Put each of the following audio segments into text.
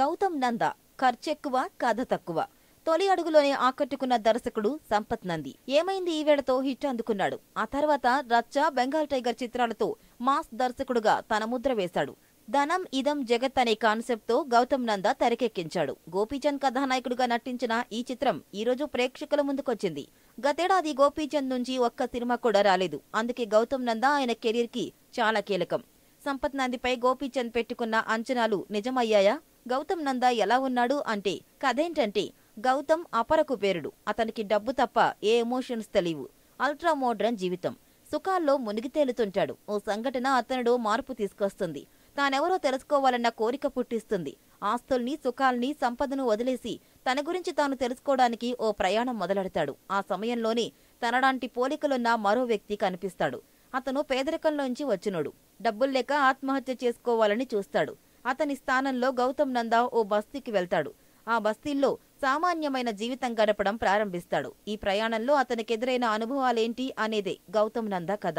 గౌతమ్ నంద ఖర్చెక్కువ కథ తక్కువ. తొలి అడుగులోనే ఆకట్టుకున్న దర్శకుడు సంపత్ నంది. ఏమైంది ఈ హిట్ అందుకున్నాడు? ఆ తర్వాత రచ్చ బెంగాల్ టైగర్ చిత్రాలతో మాస్ దర్శకుడుగా తన ముద్ర వేశాడు. ధనం ఇదం జగత్ అనే కాన్సెప్ట్తో గౌతమ్ నంద తెరకెక్కించాడు. గోపీచంద్ కథానాయకుడిగా నటించిన ఈ చిత్రం ఈ రోజు ప్రేక్షకుల ముందుకొచ్చింది. గతేడాది గోపీచంద్ నుంచి ఒక్క సినిమా కూడా రాలేదు. అందుకే గౌతమ్ నంద ఆయన కెరీర్కి చాలా కీలకం. సంపత్ నందిపై గోపీచంద్ పెట్టుకున్న అంచనాలు నిజమయ్యాయా? గౌతమ్ నంద ఎలా ఉన్నాడు అంటే కథేంటంటే గౌతమ్ అపరకు పేరుడు. అతనికి డబ్బు తప్ప ఏ ఎమోషన్స్ తెలియవు. అల్ట్రా మోడ్రన్ జీవితం. సుఖాల్లో మునిగి తేలుతుంటాడు. ఓ సంఘటన అతనుడు మార్పు తీసుకొస్తుంది. తానెవరో తెలుసుకోవాలన్న కోరిక పుట్టిస్తుంది. ఆస్తుల్ని సుఖాల్ని సంపదను వదిలేసి తన గురించి తాను తెలుసుకోవడానికి ఓ ప్రయాణం మొదలెడతాడు. ఆ సమయంలోనే తనలాంటి పోలికలున్న మరో వ్యక్తి కనిపిస్తాడు. అతను పేదరికంలోంచి వచ్చినోడు. డబ్బుల్లేక ఆత్మహత్య చేసుకోవాలని చూస్తాడు. అతని స్థానంలో గౌతమ్ నందా ఓ బస్తీకి వెళ్తాడు. ఆ బస్తీల్లో సామాన్యమైన జీవితం గడపడం ప్రారంభిస్తాడు. ఈ ప్రయాణంలో అతనికెదురైన అనుభవాలేంటి అనేదే గౌతమ్ నందా కథ.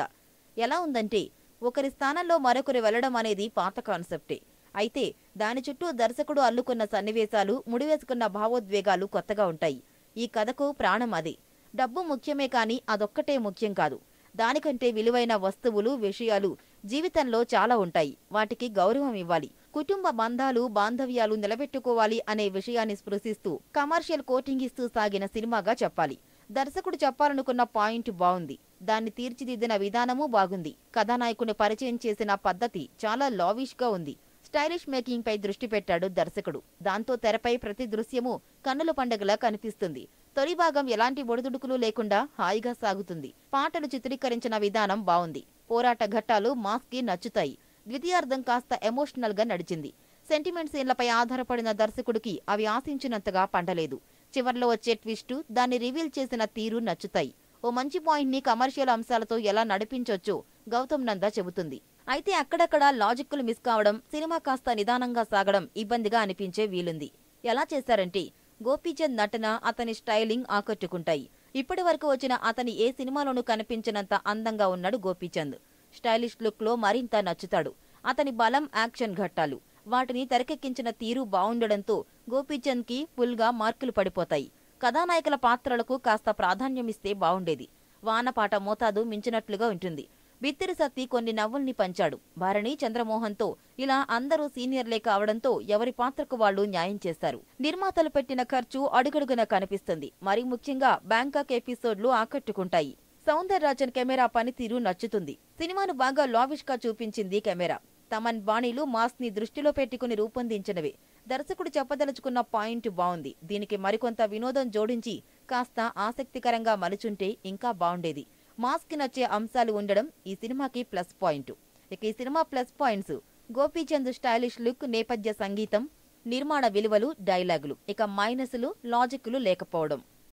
ఎలా ఉందంటే ఒకరి స్థానంలో మరొకరు వెళ్ళడం అనేది పాత కాన్సెప్టే. అయితే దాని చుట్టూ దర్శకుడు అల్లుకున్న సన్నివేశాలు ముడివేసుకున్న భావోద్వేగాలు కొత్తగా ఉంటాయి. ఈ కథకు ప్రాణం అదే. డబ్బు ముఖ్యమే కాని అదొక్కటే ముఖ్యం కాదు. దానికంటే విలువైన వస్తువులు విషయాలు జీవితంలో చాలా ఉంటాయి. వాటికి గౌరవం ఇవ్వాలి. కుటుంబ బంధాలు బాంధవ్యాలు నిలబెట్టుకోవాలి అనే విషయాన్ని స్పృశిస్తూ కమర్షియల్ కోటింగ్ ఇస్తూ సాగిన సినిమాగా చెప్పాలి. దర్శకుడు చెప్పాలనుకున్న పాయింట్ బాగుంది. దాన్ని తీర్చిదిద్దిన విధానమూ బాగుంది. కథానాయకుని పరిచయం చేసిన పద్ధతి చాలా లావిష్గా ఉంది. స్టైలిష్ మేకింగ్ పై దృష్టి పెట్టాడు దర్శకుడు. దాంతో తెరపై ప్రతి దృశ్యము కన్నుల పండగలా కనిపిస్తుంది. తొలి భాగం ఎలాంటి ఒడిదుడుకులు లేకుండా హాయిగా సాగుతుంది. పాటలు చిత్రీకరించిన విధానం బాగుంది. పోరాట ఘట్టాలు మాస్కి నచ్చుతాయి. ద్వితీయార్థం కాస్త ఎమోషనల్గా నడిచింది. సెంటిమెంట్ సీన్లపై ఆధారపడిన దర్శకుడికి అవి ఆశించినంతగా పండలేదు. చివర్లో వచ్చే ట్విస్టు దాన్ని రివీల్ చేసిన తీరు నచ్చుతాయి. ఓ మంచి పాయింట్ని కమర్షియల్ అంశాలతో ఎలా నడిపించొచ్చో గౌతమ్ నందా చెబుతుంది. అయితే అక్కడక్కడ లాజిక్లు మిస్ కావడం సినిమా కాస్త నిదానంగా సాగడం ఇబ్బందిగా అనిపించే వీలుంది. ఎలా చేశారంటే గోపీచంద్ నటన అతని స్టైలింగ్ ఆకట్టుకుంటాయి. ఇప్పటి వరకు వచ్చిన అతని ఏ సినిమాలోనూ కనిపించినంత అందంగా ఉన్నాడు గోపీచంద్. స్టైలిష్ లుక్లో మరింత నచ్చుతాడు. అతని బలం యాక్షన్ ఘట్టాలు. వాటిని తెరకెక్కించిన తీరు బావుండడంతో గోపీచంద్కి ఫుల్గా మార్కులు పడిపోతాయి. కథానాయకుల పాత్రలకు కాస్త ప్రాధాన్యమిస్తే బావుండేది. వానపాట మోతాదు మించినట్లుగా ఉంటుంది. బిత్తిరి సత్తి కొన్ని నవ్వుల్ని పంచాడు. భరణి చంద్రమోహన్తో ఇలా అందరూ సీనియర్లే కావడంతో ఎవరి పాత్రకు వాళ్ళు న్యాయం చేశారు నిర్మాతలు పెట్టిన ఖర్చు అడుగడుగున కనిపిస్తుంది. మరి ముఖ్యంగా బ్యాంకాక్ ఎపిసోడ్లు ఆకట్టుకుంటాయి. సౌందరరాజన్ కెమెరా పనితీరు నచ్చుతుంది. సినిమాను బాగా లావిష్గా చూపించింది కెమెరా. తమన్ బాణీలు మాస్ని దృష్టిలో పెట్టుకుని రూపొందించినవే. దర్శకుడు చెప్పదలుచుకున్న పాయింట్ బావుంది దీనికి మరికొంత వినోదం జోడించి కాస్త ఆసక్తికరంగా మలుచుంటే ఇంకా బావుండేది మాస్క్కి నచ్చే అంశాలు ఉండడం ఈ సినిమాకి ప్లస్ పాయింట్. ఇక ఈ cinema plus points Gopichand stylish look నేపథ్య సంగీతం నిర్మాణ విలువలు డైలాగులు. ఇక మైనస్లు లాజిక్లు లేకపోవడం.